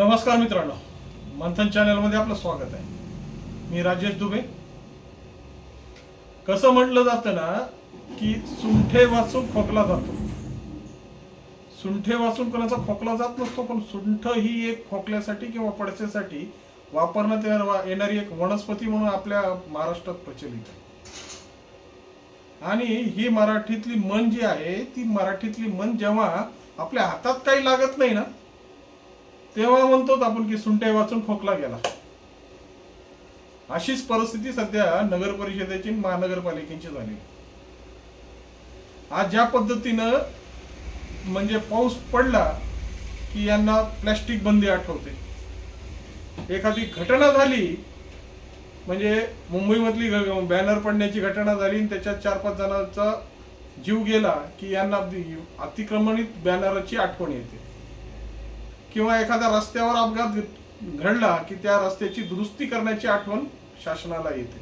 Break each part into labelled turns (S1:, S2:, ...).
S1: नमस्कार मित्रांनो मंथन चॅनलमध्ये आपलं स्वागत आहे. मी राजेश दुबे. कसं म्हटलं जातं ना की सुंठे वाचून खोकला जातो. सुंठे वाचून कोणाचा खोकला जात नसतो पण सुंठ ही एक खोकल्यासाठी किंवा पडसेसाठी वापरण्यात येणार- येणारी एक वनस्पती म्हणून आपल्या महाराष्ट्रात प्रचलित आहे. आणि ही मराठीतली मन जी आहे ती मराठीतली मन जेव्हा आपल्या हातात काही लागत नाही ना तेव्हा म्हणतो आपण की सुंठे वाचून खोकला गेला. अशीच परिस्थिती सध्या नगर परिषदेची महानगरपालिकेची झाली. आज ज्या पद्धतीनं म्हणजे पाऊस पडला की यांना प्लॅस्टिक बंदी आठवते. एखादी घटना झाली म्हणजे मुंबईमधली बॅनर पडण्याची घटना झाली आणि त्याच्यात चार पाच जणांचा जीव गेला की यांना अगदी अतिक्रमणित बॅनरची आठवण येते. किंवा एखाद्या रस्त्यावर अपघात घडला की त्या रस्त्याची दुरुस्ती करण्याची आठवण शासनाला येते.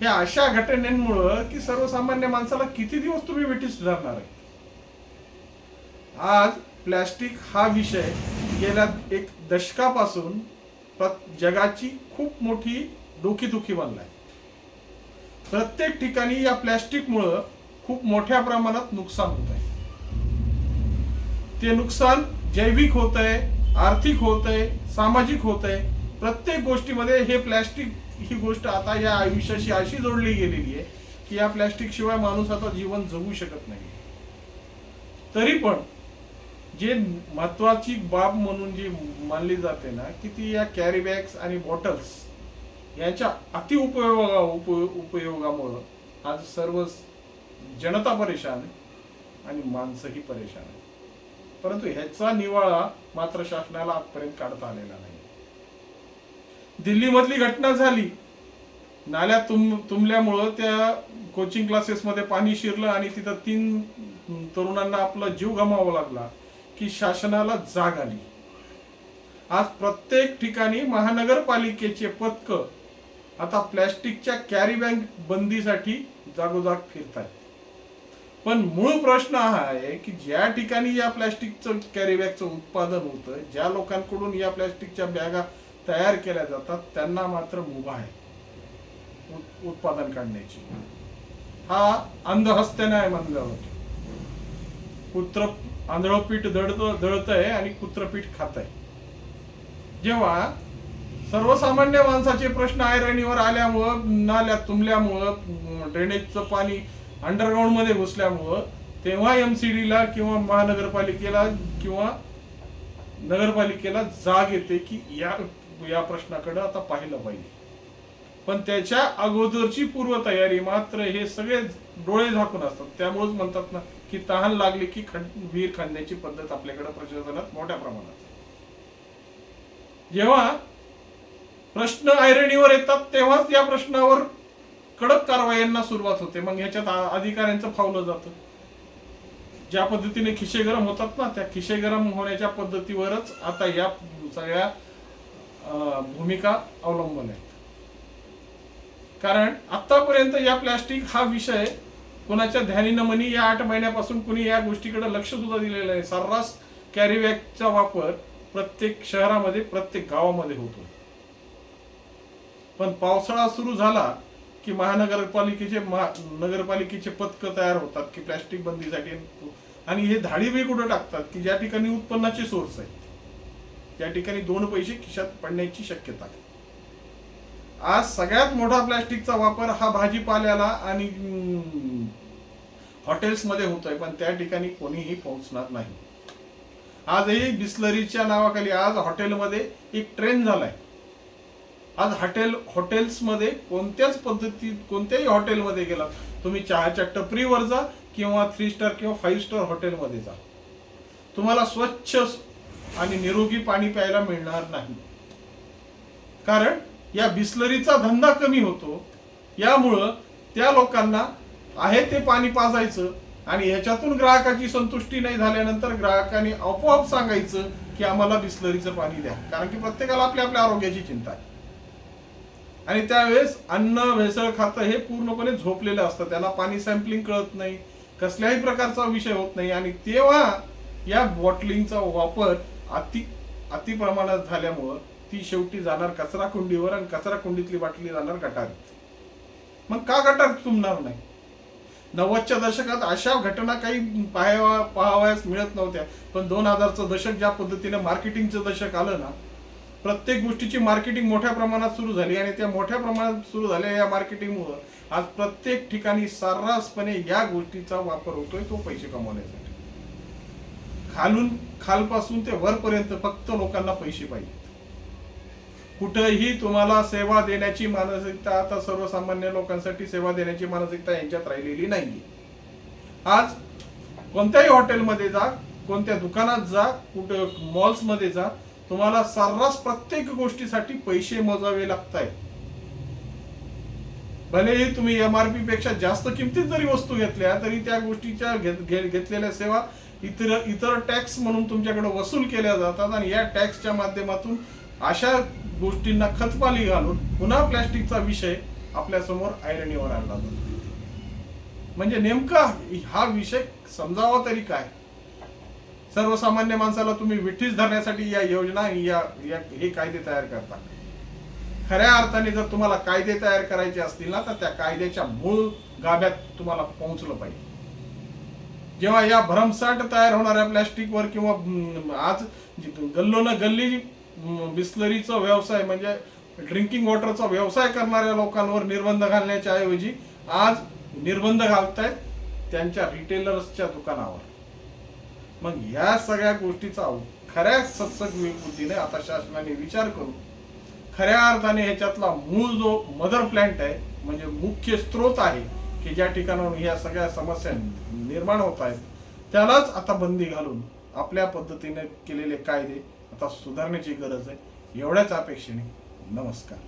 S1: हे अशा घटनेमुळं की सर्वसामान्य माणसाला किती दिवस तुम्ही ब्रिटिश धरणार आहे? आज प्लॅस्टिक हा विषय गेल्या एक दशकापासून जगाची खूप मोठी डोकीदुखी बनलाय. प्रत्येक ठिकाणी या प्लॅस्टिकमुळं खूप मोठ्या प्रमाणात नुकसान होत आहे. ते नुकसान जैविक होत आहे आर्थिक होत आहे सामाजिक होत आहे प्रत्येक गोष्टीमध्ये हे प्लॅस्टिक ही गोष्ट आता या आयुष्याशी अशी जोडली गेलेली आहे की या प्लॅस्टिक शिवाय माणूस आता जीवन जगू शकत नाही. तरी पण जे महत्वाची बाब म्हणून जी मानली जाते ना की ती या कॅरी बॅग्स आणि बॉटल्स यांच्या अतिउपयोगा उप उपयोगामुळं आज सर्व जनता परेशान आहे आणि माणसंही परेशान आहे परंतु ह्याचा निवाळा मात्र शासनाला आजपर्यंत काढता आलेला नाही. दिल्लीमधली घटना झाली. नाल्या तुम तुंबल्यामुळं त्या कोचिंग क्लासेसमध्ये पाणी शिरलं आणि तिथं तीन तरुणांना आपला जीव गमावा लागला की शासनाला जाग आली. आज प्रत्येक ठिकाणी महानगरपालिकेचे पथक आता प्लॅस्टिकच्या कॅरी बॅग बंदीसाठी जागोजाग फिरत आहेत पण मूळ प्रश्न हा आहे की ज्या ठिकाणी या प्लॅस्टिकचं कॅरीबॅगचं उत्पादन होतं ज्या लोकांकडून या प्लॅस्टिकच्या बॅगा तयार केल्या जातात त्यांना मात्र मुभा आहे. उत- उत्पादन काढण्याची. हा अंधहस्त्याने आहे म्हणलं होतं. कुत्र आंधळपीठ दळत दळत आहे आणि कुत्रपीठ खात आहे जेव्हा सर्वसामान्य माणसाचे प्रश्न आयरणीवर आल्यामुळं नाल्या तुंबल्यामुळं ड्रेनेजचं पाणी अंडरग्राऊंडमध्ये घुसल्यामुळं तेव्हा एमसीडीला किंवा महानगरपालिकेला किंवा नगरपालिकेला जाग येते की या या प्रश्नाकडे आता पाहिलं पाहिजे. पण त्याच्या अगोदरची पूर्वतयारी मात्र हे सगळे डोळे झाकून असतात. त्यामुळेच म्हणतात ना की तहान लागली की खंड विहीर खणण्याची पद्धत आपल्याकडे प्रशासनात मोठ्या प्रमाणात. जेव्हा प्रश्न ऐरणीवर येतात तेव्हाच या प्रश्नावर कडक कारवायांना सुरुवात होते. मग ह्याच्यात अधिकाऱ्यांचं फावलं जातं. ज्या पद्धतीने खिशे गरम होतात ना त्या खिशे गरम होण्याच्या पद्धतीवरच आता या सगळ्या भूमिका अवलंबून आहेत. कारण आतापर्यंत या प्लॅस्टिक हा विषय कोणाच्या ध्यानी मनी या आठ महिन्यापासून कुणी या गोष्टीकडे लक्ष सुद्धा दिलेलं आहे सर्रास कॅरीबॅगचा वापर प्रत्येक शहरामध्ये प्रत्येक गावामध्ये होतो पण पावसाळा सुरू झाला की महानगरपालिकेचे महा- नगरपालिकेचे पथक तयार होतात की प्लॅस्टिक बंदीसाठी. आणि हे धाडी बी कुठं टाकतात की ज्या ठिकाणी उत्पन्नाचे सोर्स आहेत. त्या ठिकाणी दोन पैसे खिशात पडण्याची शक्यता आहे. आज सगळ्यात मोठा प्लॅस्टिकचा वापर हा भाजीपाल्याला आणि हॉटेल्समध्ये हॉटेल्समध्ये होतोय पण त्या ठिकाणी कोणीही पोहोचणार नाही. आजही बिस्लरीच्या नावाखाली आज हॉटेलमध्ये एक ट्रेंड झालाय. आज हॉटेल हॉटेल्समध्ये कोणत्याच पद्धतीत कोणत्याही हॉटेलमध्ये गेला तुम्ही चहाच्या टपरीवर जा किंवा थ्री स्टार किंवा फाईव्ह स्टार हॉटेलमध्ये जा. तुम्हाला स्वच्छ आणि निरोगी पाणी प्यायला मिळणार नाही. कारण या बिस्लरीचा धंदा कमी होतो. यामुळं त्या लोकांना आहे ते पाणी पाजायचं आणि याच्यातून ग्राहकाची संतुष्टी नाही झाल्यानंतर ग्राहकाने आपोआप सांगायचं की आम्हाला बिस्लरीचं पाणी द्या. कारण की प्रत्येकाला आपल्या आपल्या आरोग्याची चिंता आहे. आणि त्यावेळेस अन्न भेसळ खातं हे पूर्णपणे झोपलेलं असतं. त्याला पाणी सॅम्पलिंग कळत नाही. कसल्याही प्रकारचा विषय होत नाही. आणि तेव्हा या बॉटलिंगचा वापर अति अति प्रमाणात झाल्यामुळं ती शेवटी जाणार कचरा कुंडीवर आणि कचरा कुंडीतली बाटली जाणार गटारीत. मग का गटार तुंबणार नाही? नव्वदच्या दशकात अशा घटना काही पाहावा पाहावयास मिळत नव्हत्या. पण दोन हजारचं दशक ज्या पद्धतीने मार्केटिंगचं दशक आलं ना प्रत्येक गोष्टीची मार्केटिंग मोठ्या प्रमाणात सुरू झाली आणि त्या मोठ्या प्रमाणात सुरू झाल्या या मार्केटिंगमुळं आज प्रत्येक ठिकाणी सर्रासपणे या गोष्टीचा वापर होतोय तो पैसे कमवण्यासाठी. खालून खालपासून ते वरपर्यंत फक्त लोकांना पैसे पाहिजे कुठंही तुम्हाला सेवा देण्याची मानसिकता आता सर्वसामान्य लोकांसाठी सेवा देण्याची मानसिकता यांच्यात राहिलेली नाहीये. आज कोणत्याही हॉटेलमध्ये जा कोणत्या दुकानात जा कुठं मॉल्समध्ये जा तुम्हाला सर्रास प्रत्येक गोष्टीसाठी पैसे मोजावे लागत आहेत भलेही तुम्ही एम आर पी पेक्षा जास्त किमतीत जरी वस्तू घेतल्या तरी त्या गोष्टीच्या घेत- घे- घेतलेल्या सेवा इतर इतर टॅक्स म्हणून तुमच्याकडे वसूल केल्या जातात आणि या टॅक्सच्या माध्यमातून अशा गोष्टींना खतपाली घालून पुन्हा प्लॅस्टिकचा विषय आपल्यासमोर ऐरणीवर आणला जातो. म्हणजे नेमका हा विषय समजावा तरी काय? सर्वसामान्य माणसाला तुम्ही विठीस धरण्यासाठी या योजना या या- हे कायदे तयार करता. खऱ्या अर्थाने जर तुम्हाला कायदे तयार करायचे असतील ना तर त्या कायद्याच्या मूळ गाभ्यात तुम्हाला पोहोचलं पाहिजे. जेव्हा या भरमसाठ तयार होणाऱ्या प्लॅस्टिकवर किंवा आज जी गल्लोनं गल्ली बिस्लरीचा व्यवसाय म्हणजे ड्रिंकिंग वॉटरचा व्यवसाय करणाऱ्या लोकांवर निर्बंध घालण्याच्या ऐवजी आज निर्बंध घालतायत त्यांच्या रिटेलर्सच्या दुकानावर. मग या सगळ्या गोष्टीचा खऱ्या सत्सक बुद्धीने आता शासनाने विचार करून खऱ्या अर्थाने ह्याच्यातला मूळ जो मदर प्लॅन्ट आहे म्हणजे मुख्य स्रोत आहे की ज्या ठिकाणाहून ह्या सगळ्या समस्या निर्माण होत आहेत त्यालाच आता बंदी घालून आपल्या पद्धतीने केलेले कायदे आता सुधारण्याची गरज आहे. एवढ्याच अपेक्षेने नमस्कार.